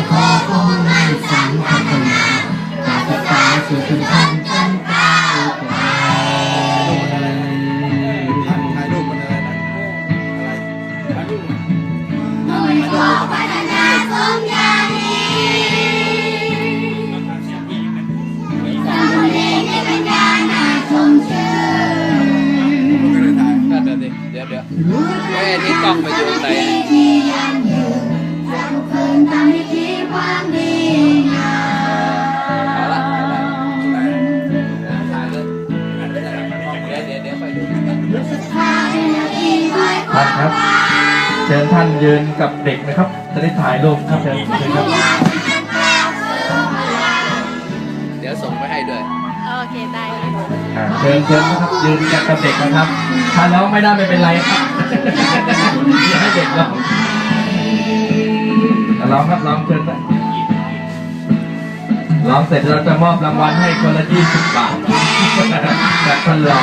งมั่นสังพัฒนาจากสตาสู่คุณท่านจนตายไกลถ่ายรูปมันอะไรนะอะไรถ่ายรูปหน่วยขอพัฒนาสมอย่างนี้สร้างคนเองในบรรดานาชมเชยมันก็เลยถ่าเดี๋ยวดิเดี๋ยวเดี๋ยวเอ้นี่กล้องไปอยู่ไหน คอยคท่านครับ เชิญท่านยืนกับเด็กนะครับ จะได้ถ่ายรูปครับเชิญเชิญครับ เดี๋ยวส่งไปให้ด้วย โอเคได้ค่ะอ่าเชิญเชิญนะครับยืนกับเด็กนะครับ ถ้าร้องไม่ได้ไม่เป็นไรครับอย่าให้เด็กร้องอะร้องครับร้องเชิญนะร้องเสร็จเราจะมอบรางวัลให้คนละยี่สิบบาทแบบคนรอ